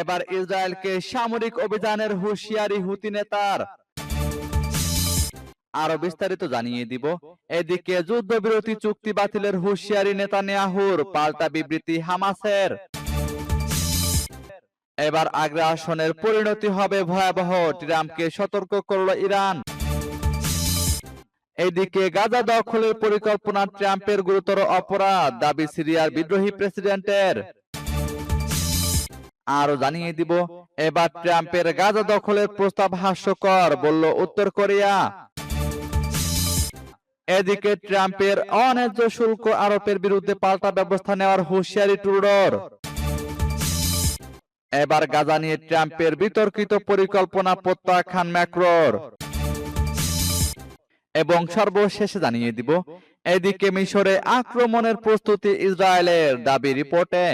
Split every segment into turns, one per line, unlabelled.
এবার ইসরায়েলকে সামরিক অভিযানের হুঁশিয়ারি হুতি নেতার আরো বিস্তারিত জানিয়ে দিব এদিকে যুদ্ধবিরতি চুক্তি বাতিলের হুঁশিয়ারি নেয়াহুর পাল্টা বিবৃতি হামাসের এবার আগ্রা আসনের পরিণতি হবে ভয়াবহ ট্রাম্পকে সতর্ক করল ইরান এদিকে গাজা দখলের পরিকল্পনা ট্রাম্পের গুরুতর অপরাধ দাবি সিরিয়ার বিদ্রোহী প্রেসিডেন্টের আরো জানিয়ে দিব এবার ট্রাম্পের গাজা দখলের প্রস্তাব হাস্যকর বলল উত্তর কোরিয়া এদিকে ট্রাম্পের অন্যায্য শুল্ক আরোপের বিরুদ্ধে পাল্টা ব্যবস্থা নেওয়ার হুঁশিয়ারি ট্রুডোর এবার গাজা নিয়ে ট্রাম্পের বিতর্কিত পরিকল্পনা প্রত্যাখ্যান ম্যাক্রোর এবং সর্বশেষে জানিয়ে দিব এদিকে মিশরে আক্রমণের প্রস্তুতি ইসরায়েলের দাবি রিপোর্টে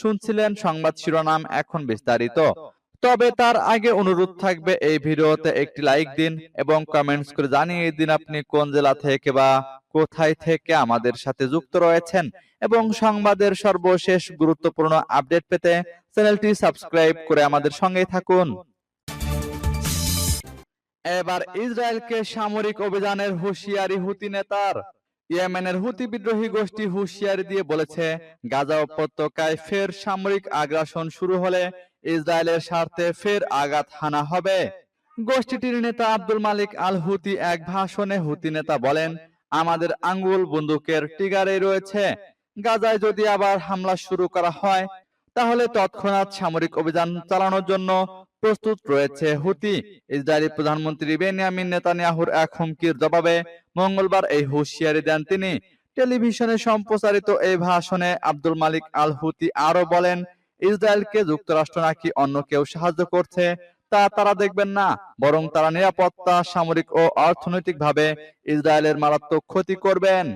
শুনছিলেন সংবাদ শিরোনাম এখন বিস্তারিত তবে তার আগে অনুরোধ থাকবে এই ভিডিওতে একটি লাইক দিন এবং কমেন্টস করে জানিয়ে দিন আপনি কোন জেলা থেকে বা কোথায় থেকে আমাদের সাথে যুক্ত রয়েছেন এবং সংবাদের সর্বশেষ গুরুত্বপূর্ণ আপডেট পেতে চ্যানেলটি সাবস্ক্রাইব করে আমাদের সঙ্গে থাকুন এবার ইসরায়েলকে সামরিক অভিযানের হুঁশিয়ারি হুতি নেতার ইয়েমেনের হুতি বিদ্রোহী গোষ্ঠী হুঁশিয়ারি দিয়ে বলেছে গাজা উপত্যকায় ফের সামরিক আগ্রাসন শুরু হলে ইসরায়েলের স্বার্থে ফের আঘাত হানা হবে গোষ্ঠীটির নেতা আব্দুল মালিক আল হুতি এক ভাষণে হুতি নেতা বলেন আমাদের আঙ্গুল বন্দুকের টিগারে রয়েছে গাজায় যদি আবার হামলা শুরু করা হয় তাহলে তৎক্ষণাৎ সামরিক অভিযান চালানোর জন্য প্রস্তুত রয়েছে হুতি ইসরায়েলি প্রধানমন্ত্রী বেনিয়ামিন নেতানিয়াহুর এক হুমকির জবাবে মঙ্গলবার এই হুঁশিয়ারি দেন তিনি টেলিভিশনে সম্প্রচারিত এই ভাষণে আব্দুল মালিক আল হুতি আরো বলেন ইসরায়েলকে যুক্তরাষ্ট্র নাকি অন্য কেউ সাহায্য করছে তা তারা দেখবেন না বরং তারা নিরাপত্তা সামরিক ও অর্থনৈতিকভাবে ইসরায়েলের মারাত্মক ক্ষতি করবেন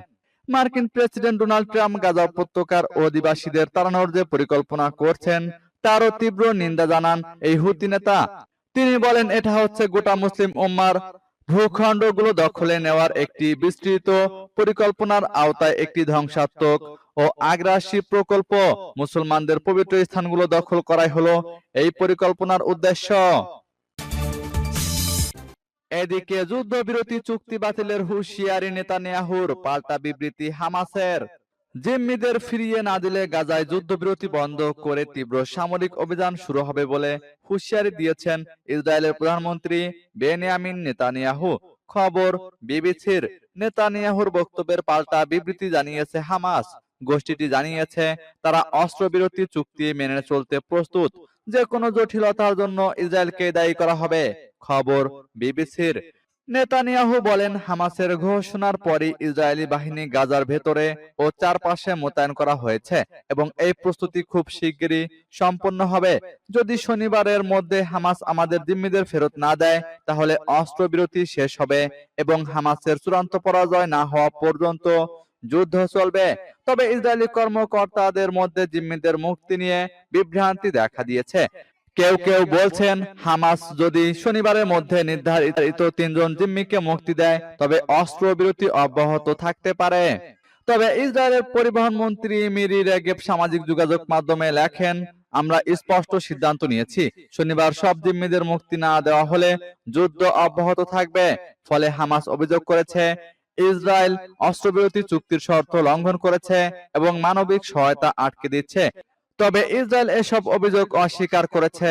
মার্কিন প্রেসিডেন্ট ডোনাল্ড ট্রাম্প গাজা উপত্যকার অধিবাসীদের তাড়ানোর যে পরিকল্পনা করছেন তারও তীব্র নিন্দা জানান এই হুতি নেতা তিনি বলেন এটা হচ্ছে গোটা মুসলিম উম্মার ভূখণ্ডগুলো দখলে নেওয়ার একটি বিস্তৃত পরিকল্পনার আওতায় একটি ধ্বংসাত্মক ও আগ্রাসী প্রকল্প মুসলমানদের পবিত্র স্থানগুলো দখল করাই হলো এই পরিকল্পনার উদ্দেশ্য এদিকে যুদ্ধবিরতি চুক্তি বাতিলের হুশিয়ারি নেতা নেয়াহুর পাল্টা বিবৃতি হামাসের জিম্মিদের ফিরিয়ে না দিলে গাজায় যুদ্ধবিরতি বন্ধ করে তীব্র সামরিক অভিযান শুরু হবে বলে হুঁশিয়ারি দিয়েছেন ইসরায়েলের প্রধানমন্ত্রী বেনিয়ামিন নেতানিয়াহু খবর বিবিসির নেতানিয়াহুর বক্তব্যের পাল্টা বিবৃতি জানিয়েছে হামাস গোষ্ঠীটি জানিয়েছে তারা অস্ত্রবিরতি চুক্তি মেনে চলতে প্রস্তুত যে কোনো জটিলতার জন্য ইসরায়েলকে দায়ী করা হবে খবর বিবিসির নেতানিয়াহু বলেন হামাসের ঘোষণার পরই ইসরায়েলি বাহিনী গাজার ভেতরে ও চারপাশে মোতায়েন করা হয়েছে এবং এই প্রস্তুতি খুব শিগগিরই সম্পন্ন হবে যদি শনিবারের মধ্যে হামাস আমাদের জিম্মিদের ফেরত না দেয় তাহলে অস্ত্রবিরতি শেষ হবে এবং হামাসের চূড়ান্ত পরাজয় না হওয়া পর্যন্ত যুদ্ধ চলবে তবে ইসরায়েলি কর্মকর্তাদের মধ্যে জিম্মিদের মুক্তি নিয়ে বিভ্রান্তি দেখা দিয়েছে কেউ কেউ বলছেন হামাস যদি শনিবারের মধ্যে নির্ধারিত তিনজন জিম্মিকে মুক্তি দেয় তবে অস্ত্রবিরতি অব্যাহত থাকতে পারে তবে ইসরায়েলের পরিবহন মন্ত্রী মিরি রেগেব সামাজিক যোগাযোগ মাধ্যমে লেখেন আমরা স্পষ্ট সিদ্ধান্ত নিয়েছি শনিবার সব জিম্মিদের মুক্তি না দেওয়া হলে যুদ্ধ অব্যাহত থাকবে ফলে হামাস অভিযোগ করেছে ইসরায়েল অস্ত্রবিরতি চুক্তির শর্ত লঙ্ঘন করেছে এবং মানবিক সহায়তা আটকে দিচ্ছে তবে ইসরায়েল এসব অভিযোগ অস্বীকার করেছে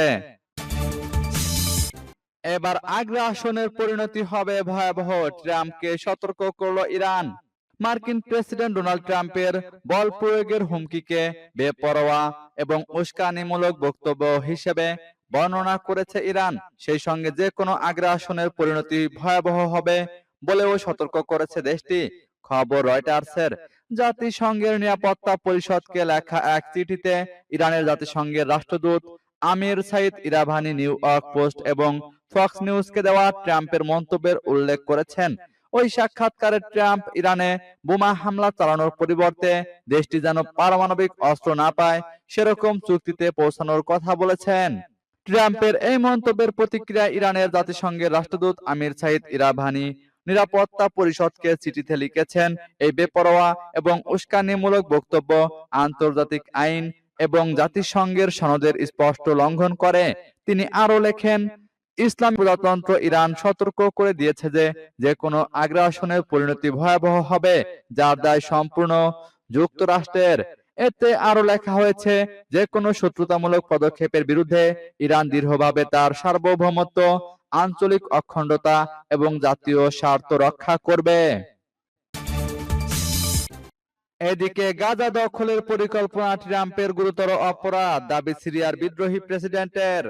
এবার আগ্রা আসনের পরিণতি হবে ভয়াবহ ট্রাম্পকে সতর্ক করল ইরান মার্কিন প্রেসিডেন্ট ডোনাল্ড ট্রাম্পের বল প্রয়োগের হুমকিকে বেপরোয়া এবং উস্কানিমূলক বক্তব্য হিসেবে বর্ণনা করেছে ইরান সেই সঙ্গে যে কোনো আগ্রা আসনের পরিণতি ভয়াবহ হবে বলেও সতর্ক করেছে দেশটি খবর রয়টার্সের জাতিসংঘের নিরাপত্তা পরিষদকে লেখা এক চিঠিতে ইরানের জাতিসংঘের রাষ্ট্রদূত Amir Saeid Iravani New York Post এবং ফক্স নিউজকে দেওয়া ট্রাম্পের মন্তব্যের উল্লেখ করেছেন ওই সাক্ষাৎকারে ট্রাম্প ইরানে বোমা হামলা চালানোর পরিবর্তে দেশটি যেন পারমাণবিক অস্ত্র না পায় সেরকম চুক্তিতে পৌঁছানোর কথা বলেছেন ট্রাম্পের এই মন্তব্যের প্রতিক্রিয়া ইরানের জাতিসংঘের রাষ্ট্রদূত আমির সাইদ ইরাভানি নিরাপত্তা পরিষদকে চিঠিতে লিখেছেন এই বেপরোয়া এবং উস্কানিমূলক বক্তব্য আন্তর্জাতিক আইন এবং জাতিসংঘের সনদের স্পষ্ট লঙ্ঘন করে তিনি আরও লেখেন ইসলাম প্রজাতন্ত্র ইরান সতর্ক করে দিয়েছে যে যে কোনো আগ্রাসনের পরিণতি ভয়াবহ হবে যার দায় সম্পূর্ণ যুক্তরাষ্ট্রের এতে আরো লেখা হয়েছে যে কোনো শত্রুতামূলক পদক্ষেপের বিরুদ্ধে ইরান দৃঢ়ভাবে তার সার্বভৌমত্ব আঞ্চলিক অখণ্ডতা এবং জাতীয় স্বার্থ রক্ষা করবে এদিকে গাজা দখলের পরিকল্পনা ট্রাম্পের গুরুতর অপরাধ দাবি সিরিয়ার বিদ্রোহী প্রেসিডেন্টের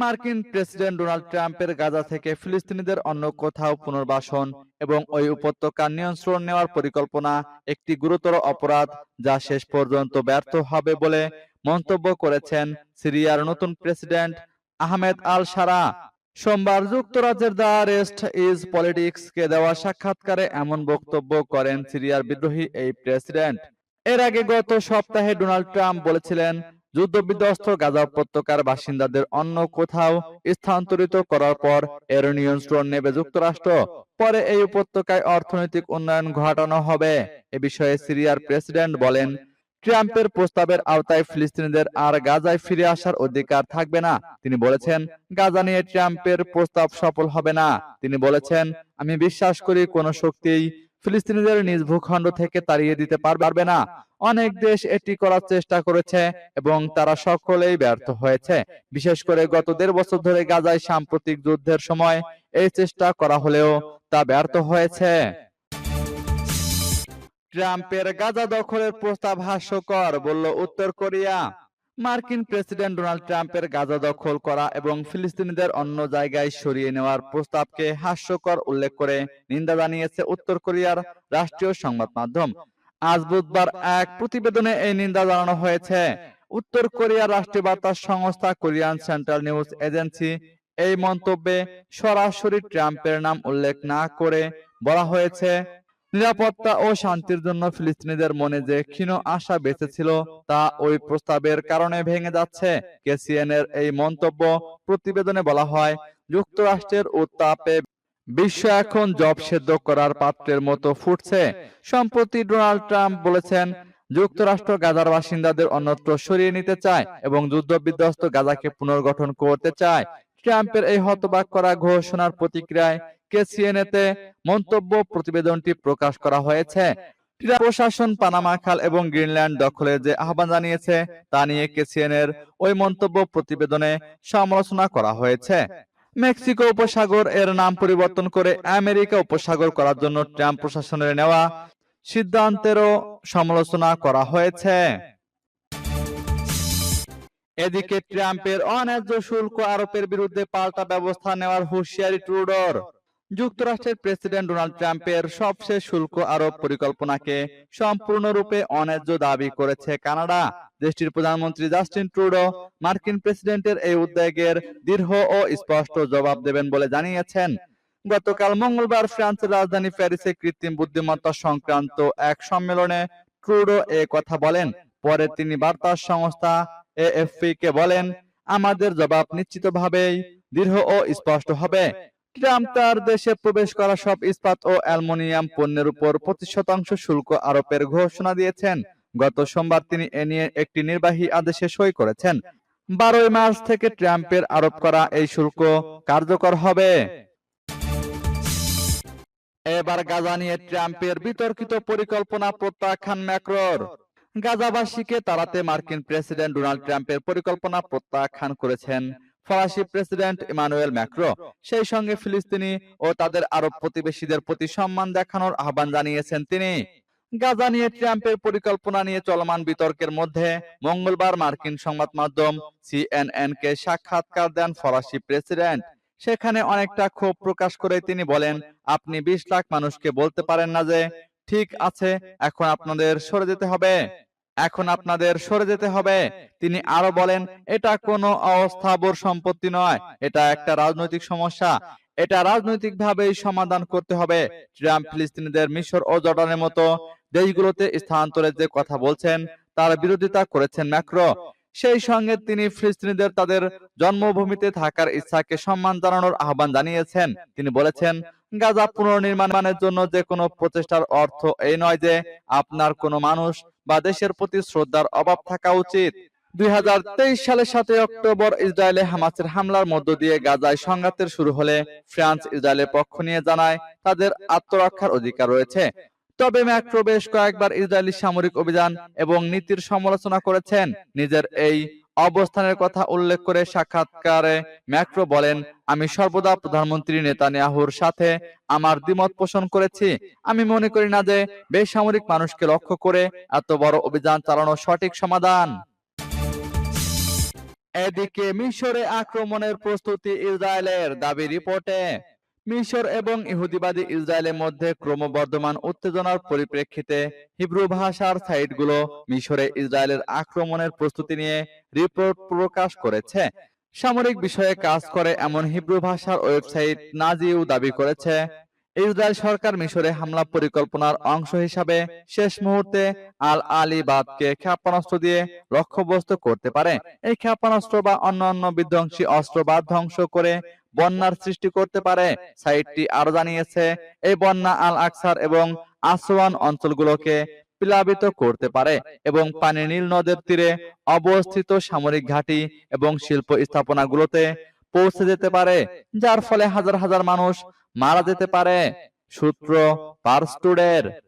মার্কিন প্রেসিডেন্ট ডোনাল্ড ট্রাম্পের গাজা থেকে ফিলিস্তিনিদের অন্য কোথাও পুনর্বাসন এবং ওই উপত্যকা নিয়ন্ত্রণ নেওয়ার পরিকল্পনা একটি গুরুতর অপরাধ যা শেষ পর্যন্ত ব্যর্থ হবে বলে মন্তব্য করেছেন সিরিয়ার নতুন প্রেসিডেন্ট আহমেদ আল সারা সোমবার যুক্তরাজ্যের দ্য রেস্ট ইজ পলিটিক্সকে দেওয়া সাক্ষাৎকারে এমন বক্তব্য করেন সিরিয়ার বিদ্রোহী এই প্রেসিডেন্ট এর আগে গত সপ্তাহে ডোনাল্ড ট্রাম্প বলেছিলেন যুদ্ধবিধ্বস্ত গাজা উপত্যকার বাসিন্দাদের অন্য কোথাও স্থানান্তরিত করার পর এর নিয়ন্ত্রণ নেবে যুক্তরাষ্ট্র পরে এই উপত্যকায় অর্থনৈতিক উন্নয়ন ঘটানো হবে এ বিষয়ে সিরিয়ার প্রেসিডেন্ট বলেন ট্রাম্পের প্রস্তাবের আওতায় ফিলিস্তিনিদের আর গাজায় ফিরে আসার অধিকার থাকবে না তিনি বলেছেন গাজা নিয়ে ট্রাম্পের প্রস্তাব সফল হবে না তিনি বলেছেন আমি বিশ্বাস করি কোনো শক্তিই ফিলিস্তিনিদের নিজ ভূখণ্ড থেকে তাড়িয়ে দিতে পারবে না অনেক দেশ এটি করার চেষ্টা করেছে এবং তারা সকলেই ব্যর্থ হয়েছে বিশেষ করে গত দেড় বছর ধরে গাজায় সাম্প্রতিক যুদ্ধের সময় এই চেষ্টা করা হলেও তা ব্যর্থ হয়েছে ট্রাম্পের গাজা দখলের প্রস্তাব হাস্যকর বলল উত্তর কোরিয়া মার্কিন প্রেসিডেন্ট ডোনাল্ড ট্রাম্পের গাজা দখল করা এবং ফিলিস্তিনিদের অন্য জায়গায় সরিয়ে নেওয়ার প্রস্তাবকে হাস্যকর উল্লেখ করে নিন্দা জানিয়েছে উত্তর কোরিয়ার রাষ্ট্রীয় সংবাদ মাধ্যম আজ বুধবার এক প্রতিবেদনে এই নিন্দা জানানো হয়েছে উত্তর কোরিয়ার রাষ্ট্রীয় বার্তা সংস্থা কোরিয়ান সেন্ট্রাল নিউজ এজেন্সি এই মন্তব্যে সরাসরি ট্রাম্পের নাম উল্লেখ না করে বলা হয়েছে নিরাপত্তা ও শান্তির জন্য ফিলিস্তিনিদের মনে যে ক্ষীণ আশা বেঁচেছিল তা ওই প্রস্তাবের কারণে ভেঙে যাচ্ছে কেসিএন এর এই মন্তব্য প্রতিবেদনে বলা হয় যুক্তরাষ্ট্রের উত্তাপে বিশ্ব এখন জব সেদ্ধ করার পাত্রের মতো ফুটছে সম্প্রতি ডোনাল্ড ট্রাম্প বলেছেন যুক্তরাষ্ট্র গাজার বাসিন্দাদের অন্যত্র সরিয়ে নিতে চায় এবং যুদ্ধ বিধ্বস্ত গাজাকে পুনর্গঠন করতে চায় ট্রাম্পের এই হতবাক করা ঘোষণার প্রতিক্রিয়ায় কেসিএনএতে মন্তব্য প্রতিবেদনটি প্রকাশ করা হয়েছে প্রশাসন পানামা খাল এবং গ্রিনল্যান্ড দখলের যে আহ্বান জানিয়েছে তা নিয়ে কেসিএন এর ওই মন্তব্য প্রতিবেদনে সমালোচনা করা হয়েছে মেক্সিকো উপসাগর এর নাম পরিবর্তন করে আমেরিকা উপসাগর করার জন্য ট্রাম্প প্রশাসনের নেওয়া সিদ্ধান্তেরও সমালোচনা করা হয়েছে এদিকে ট্রাম্পের অন্যায্য শুল্ক আরোপের বিরুদ্ধে পাল্টা ব্যবস্থা নেওয়ার হুঁশিয়ারি ট্রুডোর যুক্তরাষ্ট্রের প্রেসিডেন্ট ডোনাল্ড ট্রাম্পের সবশেষ শুল্ক আরোপ পরিকল্পনাকে সম্পূর্ণরূপে অন্যায্য দাবি করেছে কানাডা দেশটির প্রধানমন্ত্রী জাস্টিন ট্রুডো মার্কিন প্রেসিডেন্টের এই উদ্যোগের দীর্ঘ ও স্পষ্ট জবাব দেবেন বলে জানিয়েছেন গতকাল মঙ্গলবার ফ্রান্সের রাজধানী প্যারিসে কৃত্রিম বুদ্ধিমত্তা সংক্রান্ত এক সম্মেলনে ট্রুডো এ কথা বলেন পরে তিনি বার্তা সংস্থা এএফপি কে বলেন আমাদের জবাব নিশ্চিতভাবেই দৃঢ় ও স্পষ্ট হবে ট্রাম্প তার দেশে প্রবেশ করা সব ইস্পাত ও অ্যালমোনিয়াম পণ্যের উপর পঁচিশ শতাংশ শুল্ক আরোপের ঘোষণা দিয়েছেন গত সোমবার তিনি এ নিয়ে একটি নির্বাহী আদেশে সই করেছেন বারোই মার্চ থেকে ট্রাম্পের আরোপ করা এই শুল্ক কার্যকর হবে এবার গাজা নিয়ে ট্রাম্পের বিতর্কিত পরিকল্পনা প্রত্যাখ্যান ম্যাক্রোর গাজাবাসীকে তাড়াতে মার্কিন প্রেসিডেন্ট ডোনাল্ড ট্রাম্পের পরিকল্পনা প্রত্যাখ্যান করেছেন ফরাসি প্রেসিডেন্ট ইমানুয়েল ম্যাক্রো সেই সঙ্গে ফিলিস্তিনি ও তাদের আরব প্রতিবেশীদের প্রতি সম্মান দেখানোর আহ্বান জানিয়েছেন তিনি গাজা নিয়ে ট্রাম্পের পরিকল্পনা নিয়ে চলমান বিতর্কের মধ্যে মঙ্গলবার মার্কিন সংবাদ মাধ্যম সিএনএন কে সাক্ষাৎকার দেন ফরাসি প্রেসিডেন্ট সেখানে অনেকটা ক্ষোভ প্রকাশ করে তিনি বলেন আপনি বিশ লাখ মানুষকে বলতে পারেন না যে ঠিক আছে এখন আপনাদের সরে যেতে হবে এখন আপনাদের সরে যেতে হবে তিনি আরো বলেন এটা কোনো অবস্থাবর সম্পত্তি নয় এটা একটা রাজনৈতিক সমস্যা এটা রাজনৈতিকভাবেই সমাধান করতে হবে ট্রাম্প ফিলিস্তিনিদের মিশর ও জর্ডানের মতো দেশগুলোতে স্থানান্তরের যে কথা বলছেন তার বিরোধিতা করেছেন ম্যাক্রো সেই সঙ্গে তিনি ফিলিস্তিনিদের তাদের জন্মভূমিতে থাকার ইচ্ছাকে সম্মান জানানোর আহ্বান জানিয়েছেন তিনি বলেছেন গাজা পুনর্নির্মাণের জন্য যে কোনো প্রচেষ্টার অর্থ এই নয় যে আপনার কোনো মানুষ বা দেশের প্রতি শ্রদ্ধার অভাব থাকা উচিত দুই সালের সাথে অক্টোবর ইসরায়েলে হামাসের হামলার মধ্য দিয়ে গাজায় সংঘাতের শুরু হলে ফ্রান্স ইসরায়েলের পক্ষ নিয়ে জানায় তাদের আত্মরক্ষার অধিকার রয়েছে তবে ম্যাক্রো বেশ কয়েকবার ইসরায়েলি সামরিক অভিযান এবং নীতির সমালোচনা করেছেন নিজের এই অবস্থানের কথা উল্লেখ করে সাক্ষাৎকারে ম্যাক্রো বলেন আমি সর্বদা প্রধানমন্ত্রী নেতানিয়াহুর সাথে আমার দ্বিমত পোষণ করেছি আমি মনে করি না যে বেসামরিক মানুষকে লক্ষ্য করে এত বড় অভিযান চালানো সঠিক সমাধান এদিকে মিশরে আক্রমণের প্রস্তুতি ইসরায়েলের দাবি রিপোর্টে মিশর এবং ইহুদিবাদী ইসরায়েলের মধ্যে ক্রমবর্ধমান উত্তেজনার পরিপ্রেক্ষিতে হিব্রু ভাষার সাইটগুলো মিশরে ইসরায়েলের আক্রমণের প্রস্তুতি নিয়ে রিপোর্ট প্রকাশ করেছে সামরিক বিষয়ে কাজ করে এমন হিব্রু ভাষার ওয়েবসাইট নাজিও দাবি করেছে ইসরায়েল সরকার মিশরে হামলা পরিকল্পনার অংশ হিসাবে শেষ মুহূর্তে আল আলী বাদকে ক্ষেপণাস্ত্র দিয়ে লক্ষ্যবস্তু করতে পারে এই ক্ষেপণাস্ত্র বা অন্যান্য বিধ্বংসী অস্ত্র বা ধ্বংস করে বন্যার সৃষ্টি করতে পারে সাইটটি আরো জানিয়েছে এই বন্যা আল আকসার এবং আসওয়ান অঞ্চলগুলোকে প্লাবিত করতে পারে এবং পানি নীল নদের তীরে অবস্থিত সামরিক ঘাঁটি এবং শিল্প স্থাপনাগুলোতে পৌঁছে যেতে পারে যার ফলে হাজার হাজার মানুষ মারা যেতে পারে সূত্র পারস্টুডের